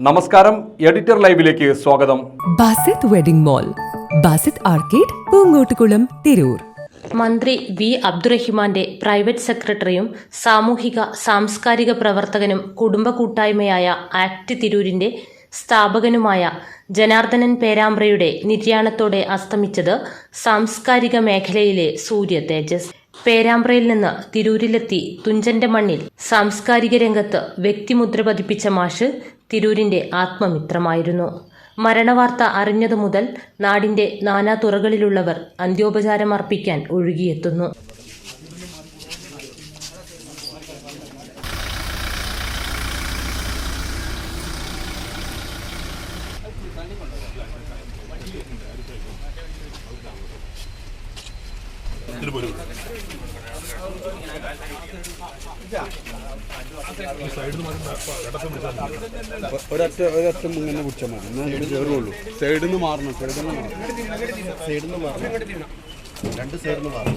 നമസ്കാരം എഡിറ്റർ ലൈവിലേക്ക് സ്വാഗതം. Basith wedding mall Basith arcade Poongottukulam Tirur. മന്ത്രി വി. അബ്ദുറഹിമാന്റെ പ്രൈവറ്റ് സെക്രട്ടറിയും സാമൂഹിക സാംസ്കാരിക പ്രവർത്തകനും കുടുംബ കൂട്ടായ്മയായ ആക്ട് തിരൂരിന്റെ സ്ഥാപകനുമായ ജനാർദ്ദനൻ പേരാമ്പ്രയുടെ നിര്യാണത്തോടെ അസ്തമിച്ചത് സാംസ്കാരിക മേഖലയിലെ സൂര്യ തേജസ്. പേരാമ്പ്രയിൽ നിന്ന് തിരൂരിലെത്തി തുഞ്ചന്റെ മണ്ണിൽ സാംസ്കാരിക രംഗത്ത് വ്യക്തിമുദ്ര പതിപ്പിച്ച മാഷ് തിരൂരിന്റെ ആത്മമിത്രമായിരുന്നു. മരണവാർത്ത അറിഞ്ഞതു മുതൽ നാടിന്റെ നാനാ തുറകളിലുള്ളവർ അന്ത്യോപചാരം ഒഴുകിയെത്തുന്നു ഒരൊറ്റ ഒരൊറ്റ ഇങ്ങനെ പിടിച്ചാൽ മതി. എന്നാൽ ഇവിടെ കയറുള്ളൂ. സൈഡിൽ നിന്ന് മാറണം സൈഡിൽ നിന്ന് മാറണം. സൈഡിൽ നിന്ന് മാറണം. രണ്ട് സൈഡിൽ നിന്ന് മാറണം.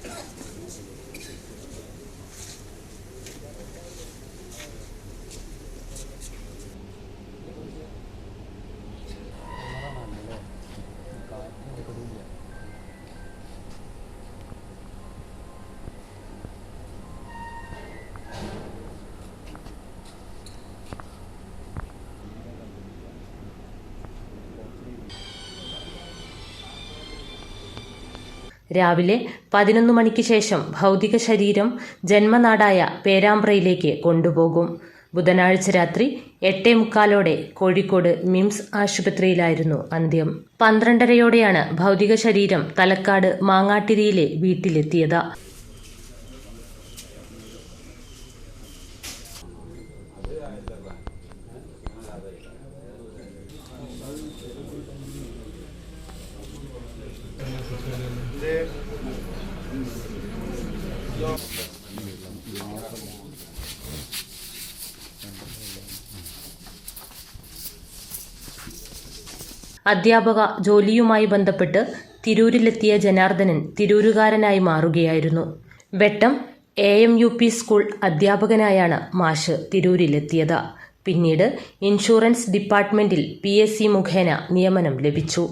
രാവിലെ പതിനൊന്ന് മണിക്ക് ശേഷം ഭൗതിക ശരീരം ജന്മനാടായ പേരാമ്പ്രയിലേക്ക് കൊണ്ടുപോകും. ബുധനാഴ്ച രാത്രി എട്ടേ മുക്കാലോടെ കോഴിക്കോട് മിംസ് ആശുപത്രിയിലായിരുന്നു അന്ത്യം. പന്ത്രണ്ടരയോടെയാണ് ഭൗതിക ശരീരം തലക്കാട് മാങ്ങാട്ടിരിയിലെ വീട്ടിലെത്തിയത്. അധ്യാപക ജോലിയുമായി ബന്ധപ്പെട്ട് തിരൂരിലെത്തിയ ജനാർദ്ദനൻ തിരൂരുകാരനായി മാറുകയായിരുന്നു. Vettom A M U P school അധ്യാപകനായാണ് മാഷ് തിരൂരിലെത്തിയത്. പിന്നീട് ഇൻഷുറൻസ് ഡിപ്പാർട്ട്മെന്റിൽ പി എസ് സി മുഖേന നിയമനം ലഭിച്ചു.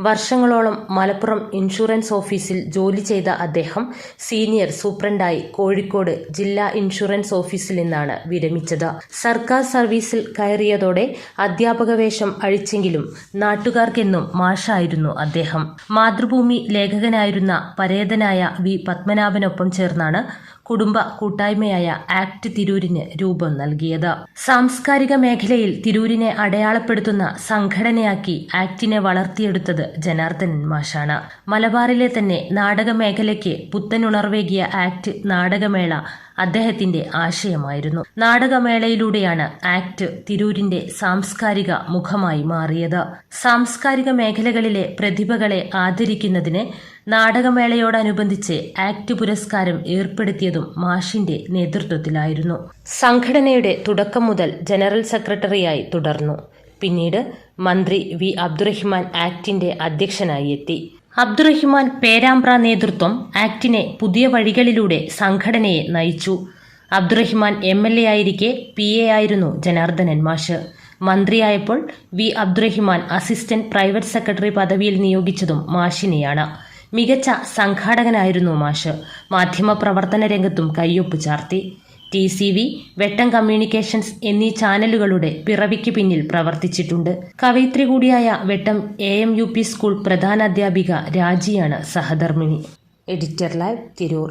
വർഷങ്ങളോളം മലപ്പുറം ഇൻഷുറൻസ് ഓഫീസിൽ ജോലി ചെയ്ത അദ്ദേഹം സീനിയർ സൂപ്രണ്ടായി കോഴിക്കോട് ജില്ലാ ഇൻഷുറൻസ് ഓഫീസിൽ നിന്നാണ് വിരമിച്ചത്. സർക്കാർ സർവീസിൽ കയറിയതോടെ അധ്യാപക വേഷം അഴിച്ചെങ്കിലും നാട്ടുകാർക്കെന്നും മാഷായിരുന്നു അദ്ദേഹം. മാതൃഭൂമി ലേഖകനായിരുന്ന പരേതനായ വി പത്മനാഭനൊപ്പം ചേർന്നാണ് കുടുംബ കൂട്ടായ്മയായ ആക്ട് തിരൂരിന് രൂപം നൽകിയത്. സാംസ്കാരിക മേഖലയിൽ തിരൂരിനെ അടയാളപ്പെടുത്തുന്ന സംഘടനയാക്കി ആക്ടിനെ വളർത്തിയെടുത്തത് ജനാർദ്ദനൻ മാഷാണ്. മലബാറിലെ തന്നെ നാടക മേഖലയ്ക്ക് പുത്തനുണർവേകിയ ആക്ട് നാടകമേള അദ്ദേഹത്തിന്റെ ആശയമായിരുന്നു. നാടകമേളയിലൂടെയാണ് ആക്ട് തിരൂരിന്റെ സാംസ്കാരിക മുഖമായി മാറിയത്. സാംസ്കാരിക മേഖലകളിലെ പ്രതിഭകളെ ആദരിക്കുന്നതിന് നാടകമേളയോടനുബന്ധിച്ച് ആക്ട് പുരസ്കാരം ഏർപ്പെടുത്തിയതും മാഷിന്റെ നേതൃത്വത്തിലായിരുന്നു. സംഘടനയുടെ തുടക്കം മുതൽ ജനറൽ സെക്രട്ടറിയായി തുടർന്നു. പിന്നീട് മന്ത്രി വി അബ്ദുറഹിമാൻ ആക്ടിന്റെ അധ്യക്ഷനായി എത്തി. അബ്ദുറഹിമാൻ പേരാമ്പ്ര നേതൃത്വം ആക്ടിനെ പുതിയ വഴികളിലൂടെ സംഘടനയെ നയിച്ചു. അബ്ദുറഹിമാൻ എം എൽ എ ആയിരിക്കെ പി എ ആയിരുന്നു ജനാർദ്ദനൻ മാഷ്. മന്ത്രിയായപ്പോൾ V Abdurahiman assistant private secretary പദവിയിൽ നിയോഗിച്ചതും മാഷിനെയാണ്. മികച്ച സംഘാടകനായിരുന്നു മാഷ്. മാധ്യമപ്രവർത്തന രംഗത്തും കയ്യൊപ്പ് ചാർത്തി. T C V Vettom communications എന്നീ ചാനലുകളുടെ പിറവിക്ക് പിന്നിൽ പ്രവർത്തിച്ചിട്ടുണ്ട്. കവയിത്രി കൂടിയായ Vettom A M U P school പ്രധാനാധ്യാപിക രാജിയാണ് സഹധർമ്മിണി. Editor live Tirur.